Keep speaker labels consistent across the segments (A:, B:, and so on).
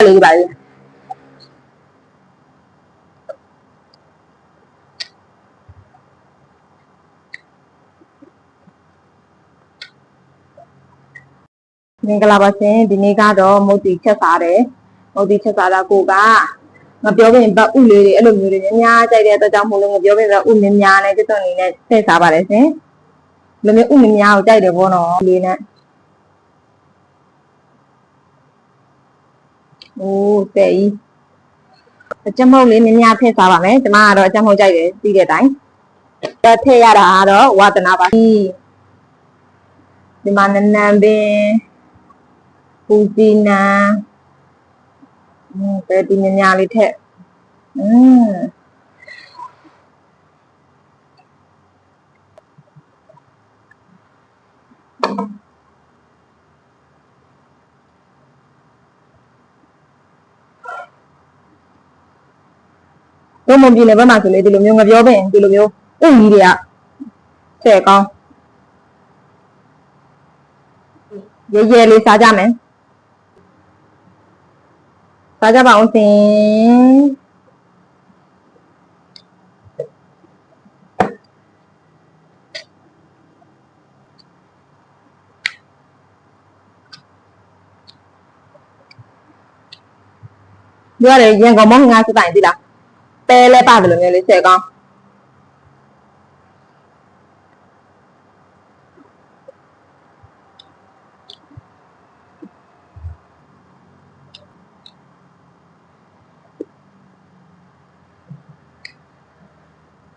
A: လေးပါလေမင်္ဂလာပါရှင်ဒီနေ့ကတော့မုတ်တီချက်စားတယ်မုတ်တီချက်စားတာကိုကငါပြောပြင်ဘတ်ဥလေးတွေအဲ့လိုမျိုးတွေများများကြိုက်တဲ့အတွက်ကြောင့်မို့လို့ငါပြောပြင်ဘတ်ဥများများနဲ့ကျွတ်နေနဲ့ထည့်စားပါတယ်ရှင်ဒီလိုမျိုးဥများများကိုကြိုက်တယ်ပေါ့နော်လေးနဲ့ ။အိုးတဲ့ကြီး။အကျမုတ်လေးနည်းနည်းထည့်စားပါမယ်။ကျမကတော့အကျမုတ်ကြိုက်တယ်ပြီးတဲ့အတိုင်း။ဒါထည့်ရတာကတော့ဝါသနာပါ။ဒီမှာနန်းနန်းပင်ပူစီနံဟိုပဲဒီနည်းနည်းလေးထည့်။အင်း။ တော့မပြင်းနေဘက်မှာဆိုလေဒီလိုမျိုးငပြောပင်ဒီလိုမျိုးဥကြီးတွေကဆဲကောင်းရဲရဲလေးစားကြမယ်စားကြပါအောင်ရှင်ပြောရတယ်ရန်ကုန်မောင်ငါစတိုင်သိလား ပဲလဲပါတယ်လို့မျိုးလေးဆဲကောင်း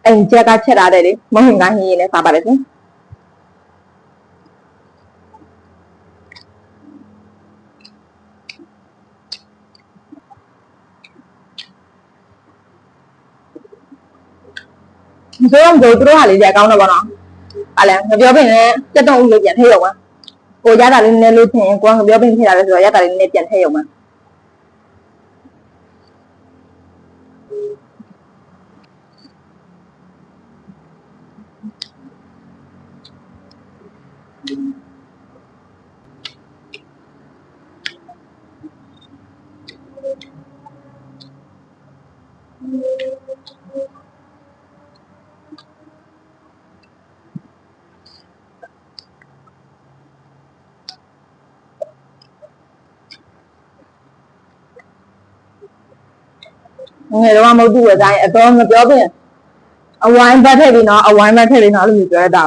A: အိမ်ချက်ကချက်ထားတယ်လေမဟုတ်ငါဟင်းရင်းနဲ့စားပါတယ်ရှင် ဒီတော့ကိုသူတို့ဟာလေးကြကောင်းတော့ဗောနော်ဟာလဲငပြောပင်လည်းစက်တော့ဦးလို့ပြန်ထည့်ရုံပါကိုရတာလေးနည်းလို့ထင်ကိုကငပြောပင်ထည့်တာလဲဆိုတော့ရတာလေးနည်းပြန်ထည့်ရုံပါ ငယ်တော့မဟုတ်ဘူးအတိုင်းအတော့ငပြောပင်အဝိုင်းဘတ်ထည့်ပြီးနော်အဝိုင်းဘတ်ထည့်ပြီးနော်အဲ့လိုမျိုးပြောရတာ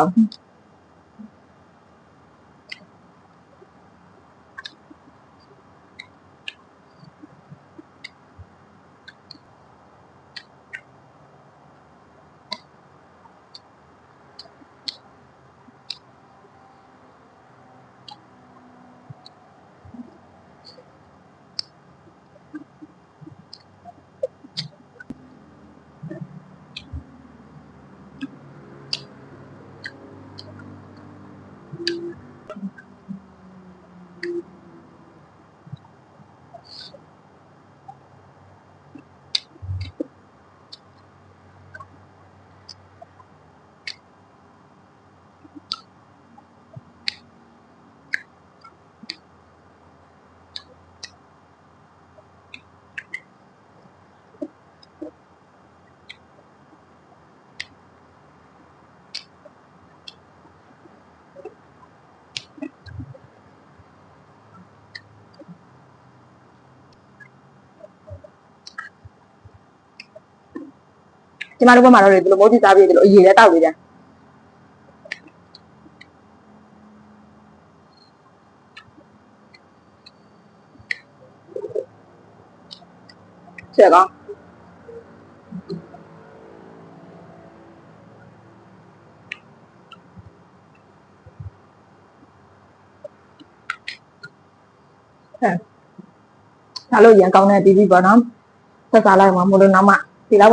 A: ကျမတို့ဘက်မှာတော့လေဒီလိုမိုးတိစားပြီးဒီလိုအရေးလဲတောက်နေကြဆက်ကောင်းဟဲ့ဒါလို့ရန်ကောင်းတဲ့တီးတီးပေါ့နော်ဆက်စားလိုက်မှာမို့လို့နောက်မှဒီလောက်ပါ